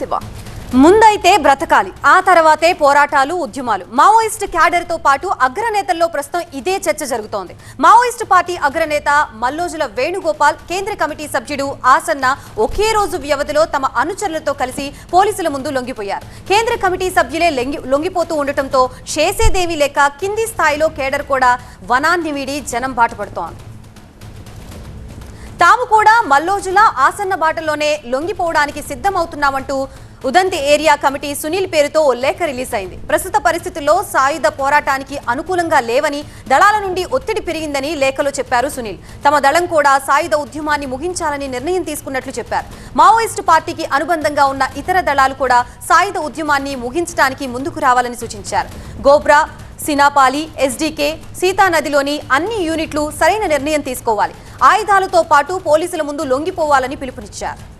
శివ. ముందైతే బ్రతకాలి ఆ తర్వాతే పోరాటాలు ఉద్యమాలు. మావోయిస్ట్ క్యాడర్తో పాటు అగ్రనేతల్లో ప్రస్తుతం ఇదే చర్చ జరుగుతోంది. మావోయిస్ట్ పార్టీ అగ్రనేత మల్లోజుల వేణుగోపాల్ కేంద్ర కమిటీ సభ్యుడు ఆసన్న ఒకే రోజు వ్యవధిలో తమ అనుచరులతో కలిసి పోలీసుల ముందు లొంగిపోయారు. కేంద్ర కమిటీ సభ్యులే లొంగి లొంగిపోతూ ఉండటంతో చేసేదేవి లేక కింది స్థాయిలో కేడర్ కూడా వనాన్ని వీడి జనం బాటపడుతోంది. తాము కూడా మల్లోజుల ఆసన్న బాటలోనే లొంగిపోవడానికి సిద్ధమవుతున్నామంటూ ఉదంతి ఏరియా కమిటీ సునీల్ పేరుతో ఓ లేఖ రిలీజ్ అయింది. ప్రస్తుత పరిస్థితుల్లో సాయుధ పోరాటానికి అనుకూలంగా లేవని దళాల నుండి ఒత్తిడి పెరిగిందని లేఖలో చెప్పారు సునీల్. తమ దళం కూడా సాయుధ ఉద్యమాన్ని ముగించాలని నిర్ణయం తీసుకున్నట్లు చెప్పారు. మావోయిస్టు పార్టీకి అనుబంధంగా ఉన్న ఇతర దళాలు కూడా సాయుధ ఉద్యమాన్ని ముగించడానికి ముందుకు రావాలని సూచించారు. గోబ్రా సినాపాలి ఎస్డీకే సీతానదిలోని అన్ని యూనిట్లు సరైన నిర్ణయం తీసుకోవాలి. ఆయుధాలతో పాటు పోలీసుల ముందు లొంగిపోవాలని పిలుపునిచ్చారు.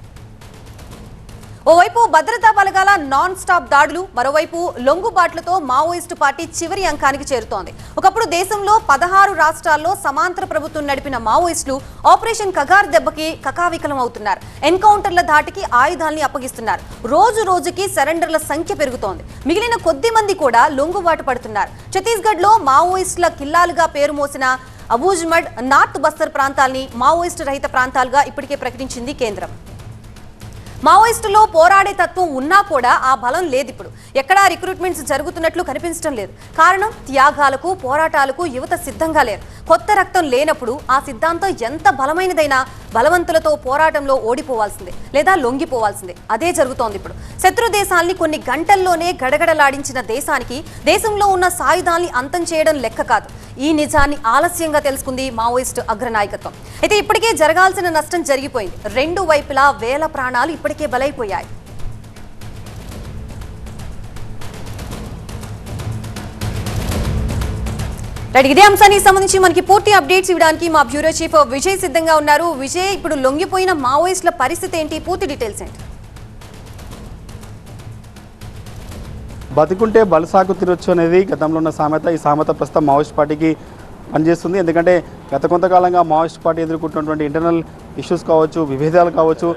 ఓవైపు భద్రతా బలగాల నాన్ స్టాప్ దాడులు మరోవైపు లొంగుబాట్లతో మావోయిస్టు పార్టీ చివరి అంకానికి చేరుతోంది. ఒకప్పుడు దేశంలో పదహారు రాష్ట్రాల్లో సమాంతర ప్రభుత్వం నడిపిన మావోయిస్టులు ఆపరేషన్ కగార్ దెబ్బకి కకావికలం అవుతున్నారు. ఎన్కౌంటర్ల ధాటికి ఆయుధాల్ని అప్పగిస్తున్నారు. రోజు రోజుకి సరెండర్ల సంఖ్య పెరుగుతోంది. మిగిలిన కొద్ది మంది కూడా లొంగుబాటు పడుతున్నారు. ఛత్తీస్గఢ్లో మావోయిస్టుల కిల్లాలుగా పేరు మోసిన అబూజ్మడ్ నార్త్ బస్తర్ ప్రాంతాల్ని మావోయిస్టు రహిత ప్రాంతాలుగా ఇప్పటికే ప్రకటించింది కేంద్రం. మావోయిస్టులో పోరాడే తత్వం ఉన్నా కూడా ఆ బలం లేదు ఇప్పుడు ఎక్కడా రిక్రూట్మెంట్స్ జరుగుతున్నట్లు కనిపించడం లేదు. కారణం త్యాగాలకు పోరాటాలకు యువత సిద్ధంగా లేరు. కొత్త రక్తం లేనప్పుడు ఆ సిద్ధాంతం ఎంత బలమైనదైనా బలవంతులతో పోరాటంలో ఓడిపోవాల్సిందే లేదా లొంగిపోవాల్సిందే. అదే జరుగుతోంది ఇప్పుడు. శత్రు దేశాల్ని కొన్ని గంటల్లోనే గడగడలాడించిన దేశానికి దేశంలో ఉన్న సాయుధాల్ని అంతం చేయడం లెక్క కాదు. ఈ నిజాన్ని ఆలస్యంగా తెలుసుకుంది మావోయిస్టు అగ్రనాయకత్వం. అయితే ఇప్పటికే జరగాల్సిన నష్టం జరిగిపోయింది. రెండు వైపులా వేల ప్రాణాలు ఇప్పటికే బలైపోయాయి. రైట్ ఇదే అంశానికి సంబంధించి మనకి పూర్తి అప్డేట్స్ ఇవ్వడానికి మా బ్యూరో చీఫ్ విజయ్ సిద్ధంగా ఉన్నారు. విజయ్ ఇప్పుడు లొంగిపోయిన మావోయిస్టుల పరిస్థితి ఏంటి? పూర్తి డీటెయిల్స్ ఏంటి? బతికుంటే బలసాకు తినొచ్చు అనేది గతంలో ఉన్న సామెత. ఈ సామెత ప్రస్తుతం మావోయిస్ట్ పార్టీకి పనిచేస్తుంది. ఎందుకంటే గత కొంతకాలంగా మావోయిస్ట్ పార్టీ ఎదుర్కొంటున్నటువంటి ఇంటర్నల్ ఇష్యూస్ కావచ్చు విభేదాలు కావచ్చు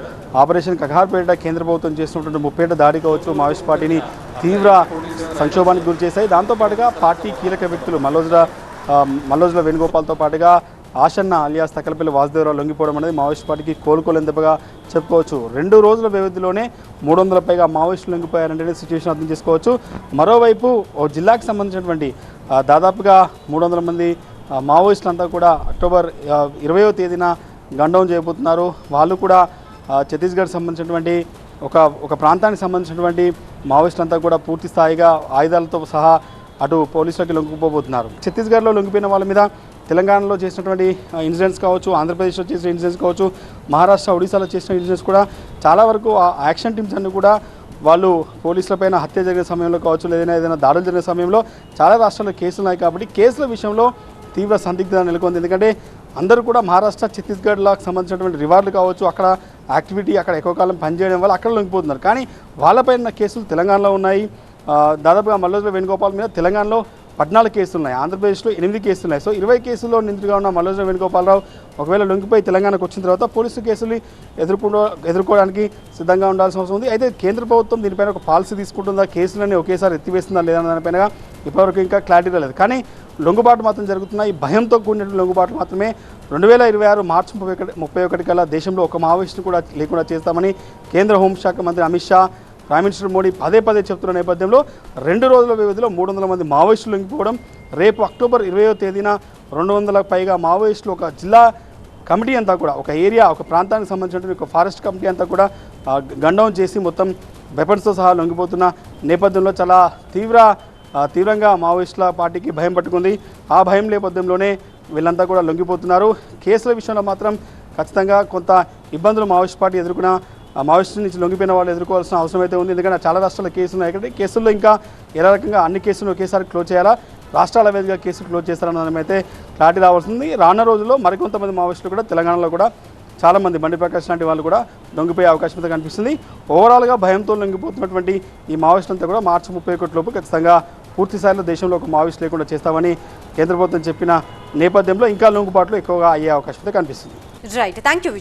ఆపరేషన్ కఖార్పేట కేంద్ర ప్రభుత్వం చేస్తున్నటువంటి ముప్పేట దాడి కావచ్చు మావోయిస్ట్ పార్టీని తీవ్ర సంక్షోభానికి గురి చేశాయి దాంతోపాటుగా పార్టీ కీలక వ్యక్తులు మల్లోజుల మల్లోజుల వేణుగోపాల్తో పాటుగా ఆశన్న అలియాస్ తకలపల్లి వాసుదేవరావు లొంగిపోవడం అనేది మావోయిస్ట్ పార్టీకి కోలుకోలేని దెబ్బగా చెప్పుకోవచ్చు. రెండు రోజుల వ్యవధిలోనే మూడు వందల పైగా మావోయిస్టులు లొంగిపోయారంటే సిచ్యువేషన్ అర్థం చేసుకోవచ్చు. మరోవైపు ఓ జిల్లాకు సంబంధించినటువంటి దాదాపుగా మూడు వందల మంది ఆ, మావోయిస్టులంతా కూడా అక్టోబర్ ఇరవయో తేదీన గండౌన్ చేయబోతున్నారు. వాళ్ళు కూడా ఛత్తీస్గఢ్ సంబంధించినటువంటి ఒక ఒక ప్రాంతానికి సంబంధించినటువంటి మావోయిస్టులంతా కూడా పూర్తి స్థాయిగా ఆయుధాలతో సహా అటు పోలీసులకి లొంగిపోబోతున్నారు. ఛత్తీస్గఢ్లో లొంగిపోయిన వాళ్ళ మీద తెలంగాణలో చేసినటువంటి ఇన్సిడెంట్స్ కావచ్చు ఆంధ్రప్రదేశ్లో చేసిన ఇన్సిడెంట్స్ కావచ్చు మహారాష్ట్ర ఒడిశాలో చేసిన ఇన్సిడెంట్స్ కూడా చాలా వరకు ఆ యాక్షన్ టీమ్స్ అన్ని కూడా వాళ్ళు పోలీసులపైన హత్య జరిగిన సమయంలో కావచ్చు లేదైనా ఏదైనా దాడులు జరిగిన సమయంలో చాలా రాష్ట్రాల్లో కేసులు ఉన్నాయి కాబట్టి కేసుల విషయంలో తీవ్ర సందిగ్ధత నెలకొంది. ఎందుకంటే అందరూ కూడా మహారాష్ట్ర ఛత్తీస్గఢ్లకు సంబంధించినటువంటి రివార్డులు కావచ్చు అక్కడ యాక్టివిటీ అక్కడ ఎక్కువ కాలం పనిచేయడం వల్ల అక్కడ లొంగిపోతున్నారు. కానీ వాళ్ళపైన కేసులు తెలంగాణలో ఉన్నాయి. దాదాపుగా మల్లోజుల వేణుగోపాల్ మీద తెలంగాణలో పద్నాలుగు కేసులు ఉన్నాయి. ఆంధ్రప్రదేశ్లో ఎనిమిది కేసులు ఉన్నాయి. సో ఇరవై కేసుల్లో నిందితుడిగా ఉన్న మల్లోజుల వేణుగోపాలరావు ఒకవేళ లొంగిపోయి తెలంగాణకు వచ్చిన తర్వాత పోలీసు కేసులు ఎదుర్కొ ఎదుర్కోవడానికి సిద్ధంగా ఉండాల్సిన అవసరం ఉంది. అయితే కేంద్ర ప్రభుత్వం దీనిపైన ఒక పాలసీ తీసుకుంటుందా? కేసులన్నీ ఒకేసారి ఎత్తివేస్తుందా లేదా దానిపైన ఇప్పటివరకు ఇంకా క్లారిటీ రాలేదు. కానీ లొంగుబాటు మాత్రం జరుగుతున్నాయి భయంతో కూడిన లొంగుబాటు మాత్రమే రెండు వేల ఇరవై ఆరు మార్చి ముప్పై ఒకటి ముప్పై ఒకటి కల్లా దేశంలో ఒక మావోయిస్టును కూడా లేకుండా చేస్తామని కేంద్ర హోంశాఖ మంత్రి అమిత్ షా ప్రైమ్ మినిస్టర్ మోడీ పదే పదే చెప్తున్న నేపథ్యంలో రెండు రోజుల వ్యవధిలో మూడు వందల మంది మావోయిస్టులు లొంగిపోవడం రేపు అక్టోబర్ ఇరవయో తేదీన రెండు వందల పైగా మావోయిస్టులు ఒక జిల్లా కమిటీ అంతా కూడా ఒక ఏరియా ఒక ప్రాంతానికి సంబంధించినటువంటి ఒక ఫారెస్ట్ కమిటీ అంతా కూడా గండం గండౌన్ చేసి మొత్తం వెపన్స్తో సహా లొంగిపోతున్న నేపథ్యంలో చాలా తీవ్ర తీవ్రంగా మావోయిస్టుల పార్టీకి భయం పట్టుకుంది. ఆ భయం నేపథ్యంలోనే వీళ్ళంతా కూడా లొంగిపోతున్నారు. కేసుల విషయంలో మాత్రం ఖచ్చితంగా కొంత ఇబ్బందులు మావోయిస్ట్ పార్టీ ఎదుర్కొన్న మావోయిస్టు నుంచి లొంగిపోయిన వాళ్ళు ఎదుర్కోవాల్సిన అవసరం అయితే ఉంది. ఎందుకంటే చాలా రాష్ట్రాల కేసులు ఉన్నాయి. కాబట్టి కేసుల్లో ఇంకా ఎలా రకంగా అన్ని కేసులు ఒకేసారి క్లోజ్ చేయాలా? రాష్ట్రాల వేదిగా కేసులు క్లోజ్ చేస్తారన్న అయితే క్లారిటీ రావాల్సింది. రానున్న రోజుల్లో మరికొంతమంది మావోయిస్టులు కూడా తెలంగాణలో కూడా చాలామంది బండి ప్రకాష్ లాంటి వాళ్ళు కూడా లొంగిపోయే అవకాశం అయితే కనిపిస్తుంది. ఓవరాల్గా భయంతో లొంగిపోతున్నటువంటి ఈ మావోయిస్టులు అంతా కూడా మార్చి ముప్పై ఒకటి లోపు ఖచ్చితంగా పూర్తి స్థాయిలో దేశంలో ఒక మావోయిస్ట్ లేకుండా చేస్తామని కేంద్ర ప్రభుత్వం చెప్పిన నేపథ్యంలో ఇంకా లొంగుబాట్లు ఎక్కువగా అయ్యే అవకాశం అయితే కనిపిస్తుంది. Right thank you